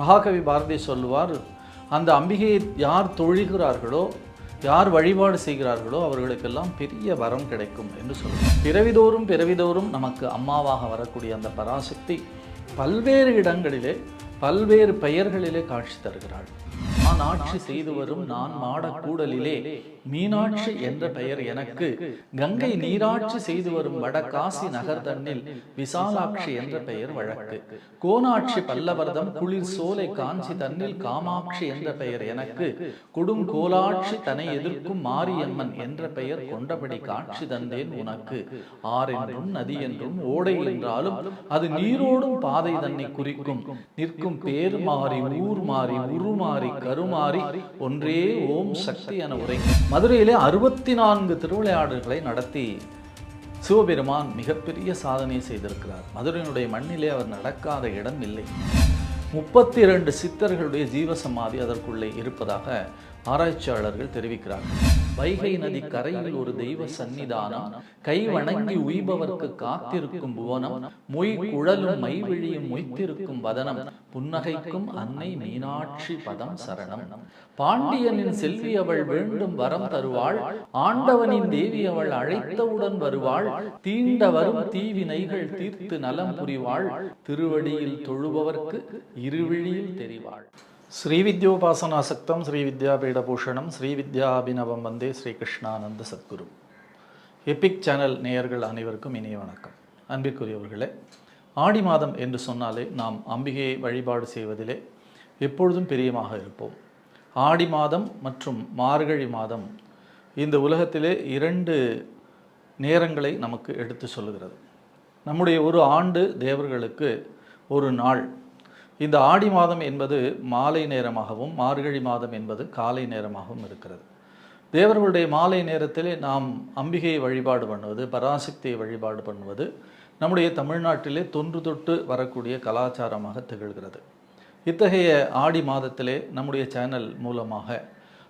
மகாகவி பாரதி சொல்லுவார் அந்த அம்பிகையை யார் தொழுகிறார்களோ யார் வழிபாடு செய்கிறார்களோ அவர்களுக்கெல்லாம் பெரிய வரம் கிடைக்கும் என்று சொல்லுவார். பிறவிதோறும் பிறவிதோறும் நமக்கு அம்மாவாக வரக்கூடிய அந்த பராசக்தி பல்வேறு இடங்களிலே பல்வேறு பெயர்களிலே காட்சி தருகிறாள். நான் ஆட்சி செய்து வரும் நான் மாடக்கூடலிலே மீனாட்சி என்ற பெயர் எனக்கு. கங்கை நீராட்சி செய்து வரும் வடகாசி நகர் தன்னில் விசாலாட்சி என்ற பெயர் வழக்கு. கோனாட்சி பல்லவர்தம் குளிர் சோலை காஞ்சி தன்னில் காமாட்சி என்ற பெயர் எனக்கு. குடும் கோலாட்சி தன்னை எதிர்க்கும் மாரியம்மன் என்ற பெயர் கொண்டபடி காட்சி தந்தேன் உனக்கு. ஆறென்றும் நதி என்றும் ஓடை என்றாலும் அது நீரோடும் பாதை தன்னை குறிக்கும். நிற்கும் பேர் மாறி ஊர் மாறி உருமாறி கருமாறி ஒன்றே ஓம் சக்தி என உரை. மதுரையிலே அறுபத்தி நான்கு திருவிளையாடல்களை நடத்தி சிவபெருமான் மிகப்பெரிய சாதனை செய்திருக்கிறார். மதுரையினுடைய மண்ணிலே அவர் நடக்காத இடம் இல்லை. முப்பத்தி இரண்டு சித்தர்களுடைய ஜீவசமாதி அதற்குள்ளே இருப்பதாக ஆராய்ச்சியாளர்கள் தெரிவிக்கிறார்கள். வைகை நதி கரையில் ஒரு தெய்வ சந்நிதானம். கை வணங்கி உய்பவர்க்கு காத்திருக்கும் புவனம். மொய் குழலும் மைவிழியும் மொய்த்திருக்கும் வதனம். புன்னகைக்கும் அன்னை மீனாட்சி பதம் சரணம். பாண்டியனின் செல்வி அவள் வேண்டும் வரம் தருவாள். ஆண்டவனின் தேவி அவள் அழைத்தவுடன் வருவாள். தீண்ட வரும் தீவினைகள் தீர்த்து நலம் புரிவாள். திருவடியில் தொழுபவர்க்கு இருவிழியில் தெரிவாள். ஸ்ரீ வித்யோபாசனாசக்தம் ஸ்ரீ வித்யாபீடபூஷணம் ஸ்ரீ வந்தே ஸ்ரீகிருஷ்ணானந்த சத்குரு. எபிக் சேனல் நேயர்கள் அனைவருக்கும் இனிய வணக்கம். அன்பிற்குரியவர்களே ஆடி மாதம் என்று சொன்னாலே நாம் அம்பிகையை வழிபாடு செய்வதிலே எப்பொழுதும் பிரியமாக இருப்போம். ஆடி மாதம் மற்றும் மார்கழி மாதம் இந்த உலகத்திலே இரண்டு நேரங்களை நமக்கு எடுத்து சொல்லுகிறது. நம்முடைய ஒரு ஆண்டு தேவர்களுக்கு ஒரு நாள். இந்த ஆடி மாதம் என்பது மாலை நேரமாகவும் மார்கழி மாதம் என்பது காலை நேரமாகவும் இருக்கிறது. தேவர்களுடைய மாலை நேரத்திலே நாம் அம்பிகையை வழிபாடு பண்ணுவது பராசக்தியை வழிபாடு பண்ணுவது நம்முடைய தமிழ்நாட்டிலே தொன்று தொட்டு வரக்கூடிய கலாச்சாரமாக திகழ்கிறது. இத்தகைய ஆடி மாதத்திலே நம்முடைய சேனல் மூலமாக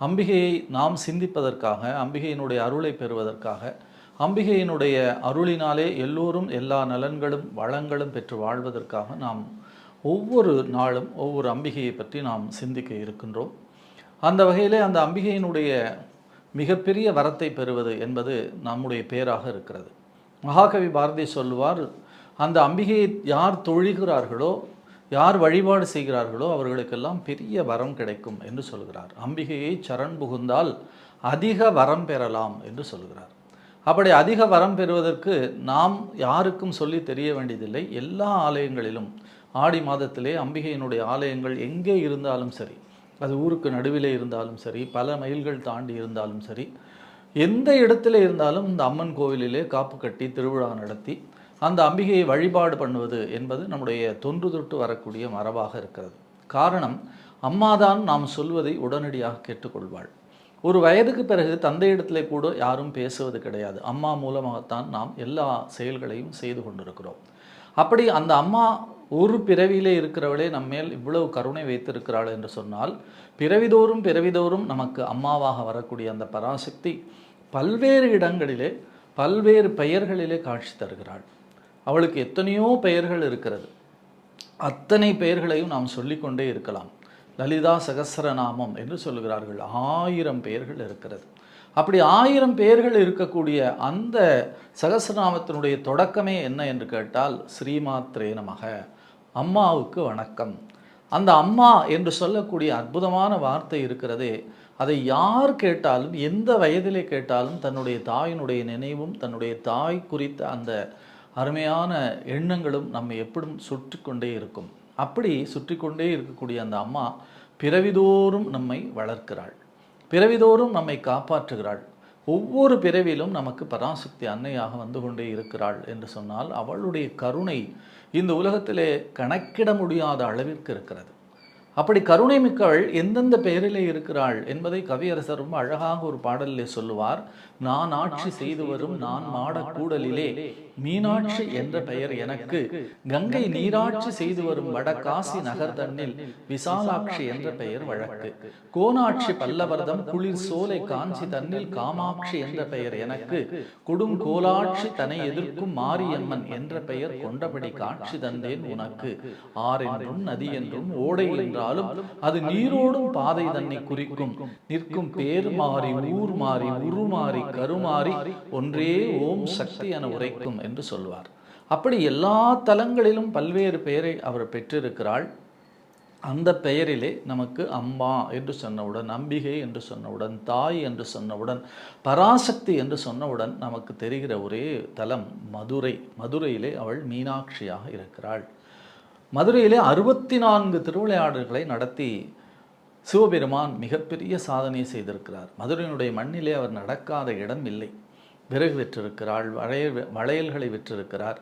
அம்பிகையை நாம் சிந்திப்பதற்காக அம்பிகையினுடைய அருளை பெறுவதற்காக அம்பிகையினுடைய அருளினாலே எல்லோரும் எல்லா நலன்களும் வளங்களும் பெற்று வாழ்வதற்காக நாம் ஒவ்வொரு நாளும் ஒவ்வொரு அம்பிகையை பற்றி நாம் சிந்திக்க இருக்கின்றோம். அந்த வகையிலே அந்த அம்பிகையினுடைய மிகப்பெரிய வரத்தை பெறுவது என்பது நம்முடைய பேராக இருக்கிறது. மகாகவி பாரதி சொல்லுவார் அந்த அம்பிகையை யார் தொழுகிறார்களோ யார் வழிபாடு செய்கிறார்களோ அவர்களுக்கெல்லாம் பெரிய வரம் கிடைக்கும் என்று சொல்கிறார். அம்பிகையை சரண் புகுந்தால் அதிக வரம் பெறலாம் என்று சொல்கிறார். அப்படி அதிக வரம் பெறுவதற்கு நாம் யாருக்கும் சொல்லி தெரிய வேண்டியதில்லை. எல்லா ஆலயங்களிலும் ஆடி மாதத்திலே அம்பிகையினுடைய ஆலயங்கள் எங்கே இருந்தாலும் சரி அது ஊருக்கு நடுவிலே இருந்தாலும் சரி பல மைல்கள் தாண்டி இருந்தாலும் சரி எந்த இடத்துல இருந்தாலும் இந்த அம்மன் கோவிலிலே காப்பு கட்டி திருவிழா நடத்தி அந்த அம்பிகையை வழிபாடு பண்ணுவது என்பது நம்முடைய தொன்று தொட்டு வரக்கூடிய மரபாக இருக்கிறது. காரணம் அம்மாதான் நாம் சொல்வதை உடனடியாக கேட்டுக்கொள்வாள். ஒரு வயதுக்கு பிறகு தந்தையிடத்தில் கூட யாரும் பேசுவது கிடையாது. அம்மா மூலமாகத்தான் நாம் எல்லா செயல்களையும் செய்து கொண்டிருக்கிறோம். அப்படி அந்த அம்மா ஒரு பிறவியிலே இருக்கிறவளே நம்மேல் இவ்வளவு கருணை வைத்திருக்கிறாள் என்று சொன்னால் பிறவிதோறும் பிறவிதோறும் நமக்கு அம்மாவாக வரக்கூடிய அந்த பராசக்தி பல்வேறு இடங்களிலே பல்வேறு பெயர்களிலே காட்சி தருகிறாள். அவளுக்கு எத்தனையோ பெயர்கள் இருக்கிறது. அத்தனை பெயர்களையும் நாம் சொல்லிக்கொண்டே இருக்கலாம். லலிதா சகசரநாமம் என்று சொல்லுகிறார்கள். ஆயிரம் பெயர்கள் இருக்கிறது. அப்படி ஆயிரம் பெயர்கள் இருக்கக்கூடிய அந்த சகசரநாமத்தினுடைய தொடக்கமே என்ன என்று கேட்டால் ஸ்ரீமாத்ரே நமக. அம்மாவுக்கு வணக்கம். அந்த அம்மா என்று சொல்லக்கூடிய அற்புதமான வார்த்தை இருக்கிறதே அதை யார் கேட்டாலும் எந்த வயதிலே கேட்டாலும் தன்னுடைய தாயினுடைய நினைவும் தன்னுடைய தாய் குறித்த அந்த அருமையான எண்ணங்களும் நம்மை எப்படும் சுற்றி கொண்டே இருக்கும். அப்படி சுற்றி கொண்டே இருக்கக்கூடிய அந்த அம்மா பிறவிதோறும் நம்மை வளர்க்கிறாள். பிறவிதோறும் நம்மை காப்பாற்றுகிறாள். ஒவ்வொரு பிறவிலும் நமக்கு பராசக்தி அன்னையாக வந்து கொண்டே இருக்கிறாள் என்று சொன்னால் அவளுடைய கருணை இந்த உலகத்திலே கணக்கிட முடியாத அளவிற்கு இருக்கிறது. அப்படி கருணை மிக்கவள் எந்தெந்த பெயரிலே இருக்கிறாள் என்பதை கவியரசர் ரொம்ப அழகாக ஒரு பாடலிலே சொல்லுவார். நான் ஆட்சி செய்து வரும் நான் மாடக்கூடலிலே மீனாட்சி என்ற பெயர் எனக்கு. கங்கை நீராட்சி செய்து வரும் வடகாசி நகர் தன்னில் விசாலாட்சி என்ற பெயர் வழக்கு. கோனாட்சி பல்லவர்தம் குளிர் சோலை காஞ்சி தன்னில் காமாட்சி என்ற பெயர் எனக்கு. கொடுங்கோலாட்சி தன்னை எதிர்க்கும் மாரியம்மன் என்ற பெயர் கொண்டபடி காட்சி தந்தேன் உனக்கு. ஆறென்றும் நதி என்றும் ஓடை என்றாலும் அது நீரோடும் பாதை தன்னை குறிக்கும். நிற்கும் பேர் மாறி ஊர் மாறி உருமாறி கருமாறி ஒன்றே ஓம் சக்தி என உரைக்கும் என்று சொல்வார். அப்படி எல்லா தலங்களிலும் பல்வேறு பெயரை அவர் பெற்றிருக்கிறாள். அந்த பெயரிலே நமக்கு அம்மா என்று சொன்னவுடன் நம்பிகை என்று சொன்னவுடன் தாய் என்று சொன்னவுடன் பராசக்தி என்று சொன்னவுடன் நமக்கு தெரிகிற ஒரே தலம் மதுரை. மதுரையிலே அவள் மீனாட்சியாக இருக்கிறாள். மதுரையிலே அறுபத்தி நான்கு திருவிளையாடல்களை நடத்தி சிவபெருமான் மிகப்பெரிய சாதனை செய்திருக்கிறார். மதுரையினுடைய மண்ணிலே அவர் நடக்காத இடம் இல்லை. விறகு விற்றிருக்கிறாள் வளையல் வளையல்களை விற்றிருக்கிறார்.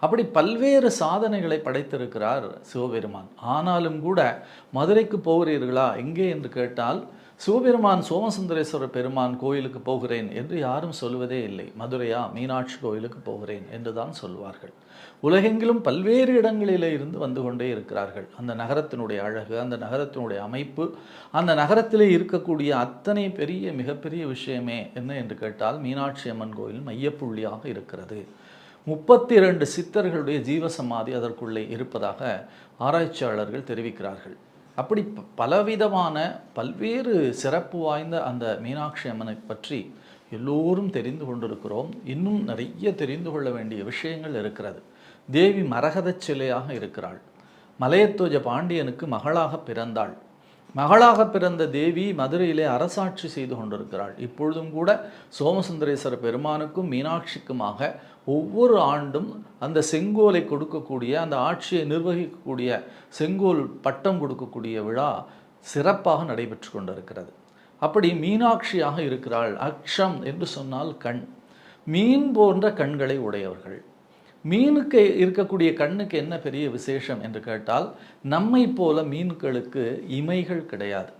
அப்படி பல்வேறு சாதனைகளை படைத்திருக்கிறார் சிவபெருமான். ஆனாலும் கூட மதுரைக்கு போகிறீர்களா? எங்கே? என்று கேட்டால் சிவபெருமான் சோமசுந்தரேஸ்வரர் பெருமான் கோயிலுக்கு போகிறேன் என்று யாரும் சொல்வதே இல்லை. மதுரையா மீனாட்சி கோயிலுக்கு போகிறேன் என்று தான் சொல்வார்கள். உலகெங்கிலும் பல்வேறு இடங்களிலே இருந்து வந்து கொண்டே இருக்கிறார்கள். அந்த நகரத்தினுடைய அழகு அந்த நகரத்தினுடைய அமைப்பு அந்த நகரத்திலே இருக்கக்கூடிய அத்தனை பெரிய மிகப்பெரிய விஷயமே என்ன என்று கேட்டால் மீனாட்சி அம்மன் கோயில் மையப்புள்ளியாக இருக்கிறது. முப்பத்தி இரண்டு சித்தர்களுடைய ஜீவசமாதி அதற்குள்ளே இருப்பதாக ஆராய்ச்சியாளர்கள் தெரிவிக்கிறார்கள். அப்படி பலவிதமான பல்வேறு சிறப்பு வாய்ந்த அந்த மீனாட்சி அம்மனை பற்றி எல்லோரும் தெரிந்து கொண்டிருக்கிறோம். இன்னும் நிறைய தெரிந்து கொள்ள வேண்டிய விஷயங்கள் இருக்கிறது. தேவி மரகதச் சிலையாக இருக்கிறாள். மலையத்துவஜ பாண்டியனுக்கு மகளாக பிறந்தாள். மகளாக பிறந்த தேவி மதுரையிலே அரசாட்சி செய்து கொண்டிருக்கிறாள். இப்பொழுதும் கூட சோமசுந்தரேஸ்வர பெருமானுக்கும் மீனாட்சிக்குமாக ஒவ்வொரு ஆண்டும் அந்த செங்கோலை கொடுக்கக்கூடிய அந்த ஆட்சியை நிர்வகிக்கக்கூடிய செங்கோல் பட்டம் கொடுக்கக்கூடிய விழா சிறப்பாக நடைபெற்று கொண்டிருக்கிறது. அப்படி மீனாட்சியாக இருக்கிறாள் அக்ஷம் என்று சொன்னால் கண். மீன் போன்ற கண்களை உடையவர்கள். மீனுக்கு இருக்கக்கூடிய கண்ணுக்கு என்ன பெரிய விசேஷம் என்று கேட்டால் நம்மை போல மீன்களுக்கு இமைகள் கிடையாது.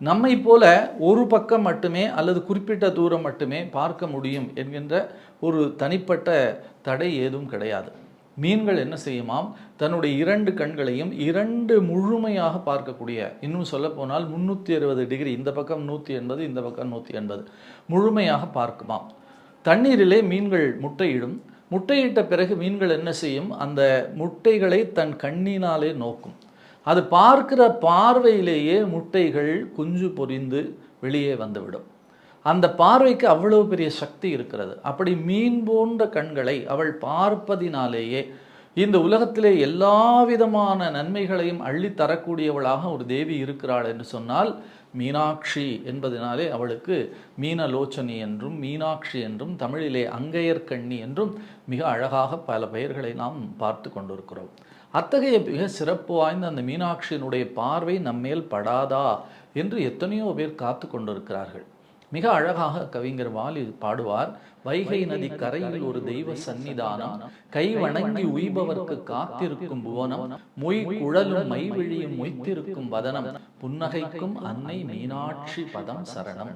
நம்மை போல ஒரு பக்கம் மட்டுமே அல்லது குறிப்பிட்ட தூரம் மட்டுமே பார்க்க முடியும் என்கின்ற ஒரு தனிப்பட்ட தடை ஏதும் கிடையாது. மீன்கள் என்ன செய்யுமாம்? தன்னுடைய இரண்டு கண்களையும் இரண்டு முழுமையாக பார்க்கக்கூடிய இன்னும் சொல்லப்போனால் முந்நூற்றி அறுபது டிகிரி இந்த பக்கம் நூற்றி எண்பது இந்த பக்கம் நூற்றி எண்பது முழுமையாக பார்க்குமாம். தண்ணீரிலே மீன்கள் முட்டையிடும். முட்டையிட்ட பிறகு மீன்கள் என்ன செய்யும்? அந்த முட்டைகளை தன் கண்ணினாலே நோக்கும். அது பார்க்கிற பார்வையிலேயே முட்டைகள் குஞ்சு பொரிந்து வெளியே வந்துவிடும். அந்த பார்வைக்கு அவ்வளவு பெரிய சக்தி இருக்கிறது. அப்படி மீன் போன்ற கண்களை அவள் பார்ப்பதினாலேயே இந்த உலகத்திலே எல்லா விதமான நன்மைகளையும் அள்ளி தரக்கூடியவளாக ஒரு தேவி இருக்கிறாள் என்று சொன்னால் மீனாட்சி என்பதனாலே அவளுக்கு மீனலோச்சனி என்றும் மீனாட்சி என்றும் தமிழிலே அங்கையர்கண்ணி என்றும் மிக அழகாக பல பெயர்களை நாம் பார்த்து கொண்டிருக்கிறோம். அத்தகைய மிக சிறப்பு வாய்ந்த அந்த மீனாட்சியினுடைய பார்வை நம்மேல் படாதா என்று எத்தனையோ பேர் காத்து கொண்டிருக்கிறார்கள். மிக அழகாக கவிஞர் வாலி பாடுவார். வைகை நதி கரையில் ஒரு தெய்வ சந்நிதானம். கை வணங்கி உய்பவர்க்கு காத்திருக்கும் புவனம் மொய் குழலும் மைவிழியும் மொய்த்திருக்கும் வதனம். புன்னகைக்கும் அன்னை மீனாட்சி பதம் சரணம்.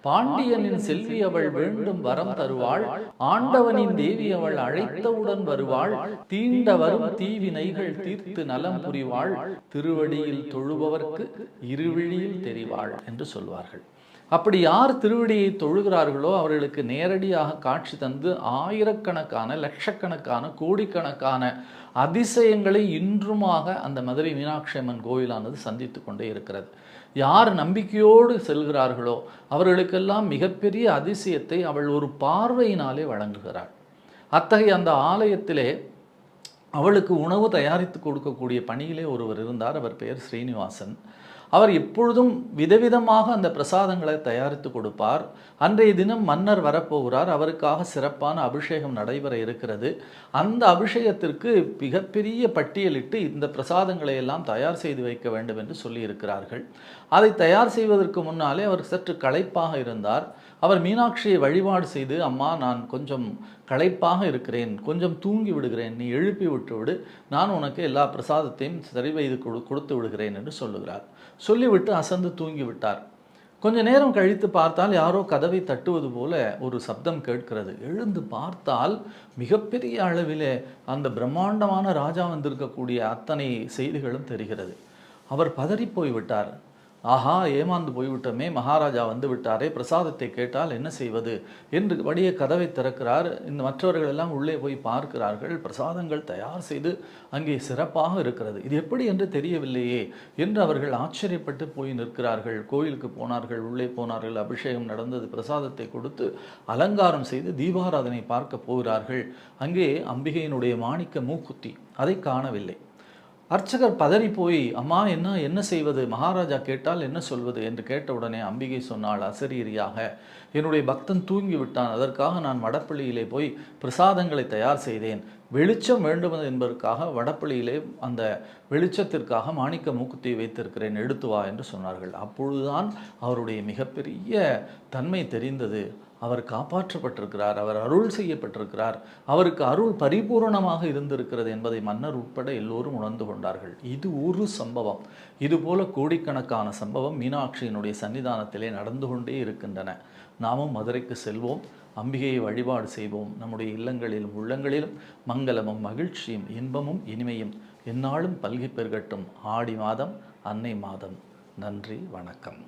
பாண்டியனின் செல்வி அவள் வேண்டும் வரம் தருவாள். ஆண்டவனின் தேவி அவள் அழைத்தவுடன் வருவாள். தீண்ட வரும் தீவினைகள் தீர்த்து நலம் புரிவாள். திருவடியில் தொழுபவர்க்கு இருவிழியில் தெரிவாள். என்று சொல்வார்கள். அப்படி யார் திருவடியை தொழுகிறார்களோ அவர்களுக்கு நேரடியாக காட்சி தந்து ஆயிரக்கணக்கான லட்சக்கணக்கான கோடிக்கணக்கான அதிசயங்களை இன்றுமாக அந்த மதுரை மீனாட்சி அம்மன் கோயிலானது சந்தித்து கொண்டே இருக்கிறது. யார் நம்பிக்கையோடு செல்கிறார்களோ அவர்களுக்கெல்லாம் மிகப்பெரிய அதிசயத்தை அவள் ஒரு பார்வையினாலே வழங்குகிறாள். அத்தகைய அந்த ஆலயத்திலே அவளுக்கு உணவு தயாரித்து கொடுக்கக்கூடிய பணியிலே ஒருவர் இருந்தார். அவர் பெயர் ஸ்ரீனிவாசன். அவர் எப்பொழுதும் விதவிதமாக அந்த பிரசாதங்களை தயாரித்து கொடுப்பார். அன்றைய தினம் மன்னர் வரப்போகிறார். அவருக்காக சிறப்பான அபிஷேகம் நடைபெற இருக்கிறது. அந்த அபிஷேகத்திற்கு மிகப்பெரிய பட்டியலிட்டு இந்த பிரசாதங்களை எல்லாம் தயார் செய்து வைக்க வேண்டும் என்று சொல்லியிருக்கிறார்கள். அதை தயார் செய்வதற்கு முன்னாலே அவர் சற்று களைப்பாக இருந்தார். அவர் மீனாட்சியை வழிபாடு செய்து அம்மா நான் கொஞ்சம் களைப்பாக இருக்கிறேன். கொஞ்சம் தூங்கி விடுகிறேன். நீ எழுப்பி விட்டு விடு நான் உனக்கு எல்லா பிரசாதத்தையும் சரி செய்து கொடு கொடுத்து விடுகிறேன் என்று சொல்லுகிறார். சொல்லிவிட்டு அசந்து தூங்கி விட்டார் கொஞ்ச நேரம் கழித்து பார்த்தால் யாரோ கதவை தட்டுவது போல ஒரு சப்தம் கேட்கிறது. எழுந்து பார்த்தால் மிகப்பெரிய அளவிலே அந்த பிரம்மாண்டமான ராஜா வந்திருக்கக்கூடிய அத்தனை செய்திகளும் தெரிகிறது. அவர் பதறி போய்விட்டார். ஆஹா ஏமாந்து போய்விட்டோமே மகாராஜா வந்து விட்டாரே பிரசாதத்தை கேட்டால் என்ன செய்வது? என்று வடிய கதவை திறக்கிறார். இந்த மற்றவர்கள் எல்லாம் உள்ளே போய் பார்க்கிறார்கள். பிரசாதங்கள் தயார் செய்து அங்கே சிறப்பாக இருக்கிறது. இது எப்படி என்று தெரியவில்லையே என்று அவர்கள் ஆச்சரியப்பட்டு போய் நிற்கிறார்கள். கோயிலுக்கு போனார்கள் உள்ளே போனார்கள். அபிஷேகம் நடந்தது. பிரசாதத்தை கொடுத்து அலங்காரம் செய்து தீபாராதனை பார்க்க போகிறார்கள். அங்கே அம்பிகையினுடைய மாணிக்க மூக்குத்தி அதை காணவில்லை. அர்ச்சகர் பதறி போய் அம்மா என்ன என்ன செய்வது? மகாராஜா கேட்டால் என்ன சொல்வது? என்று கேட்ட உடனே அம்பிகை சொன்னாள் அசரீரியாக என்னுடைய பக்தன் தூங்கி விட்டான். அதற்காக நான் வடப்பள்ளியிலே போய் பிரசாதங்களை தயார் செய்தேன். வெளிச்சம் வேண்டும் என்பதற்காக வடப்பள்ளியிலே அந்த வெளிச்சத்திற்காக மாணிக்க மூக்குத்தியை வைத்திருக்கிறேன். எடுத்து வா என்று சொன்னார்கள். அப்பொழுதுதான் அவருடைய மிகப்பெரிய தன்மை தெரிந்தது. அவர் காப்பாற்றப்பட்டிருக்கிறார் அவர் அருள் செய்யப்பட்டிருக்கிறார் அவருக்கு அருள் பரிபூரணமாக இருந்திருக்கிறது என்பதை மன்னர் உட்பட எல்லோரும் உணர்ந்து கொண்டார்கள். இது ஒரு சம்பவம். இதுபோல கோடிக்கணக்கான சம்பவம் மீனாட்சியினுடைய சன்னிதானத்திலே நடந்து கொண்டே இருக்கின்றன. நாமும் மதுரைக்கு செல்வோம் அம்பிகையை வழிபாடு செய்வோம். நம்முடைய இல்லங்களிலும் உள்ளங்களிலும் மங்களமும் மகிழ்ச்சியும் இன்பமும் இனிமையும் எந்நாளும் பல்கி பெருகட்டும். ஆடி மாதம் அன்னை மாதம். நன்றி வணக்கம்.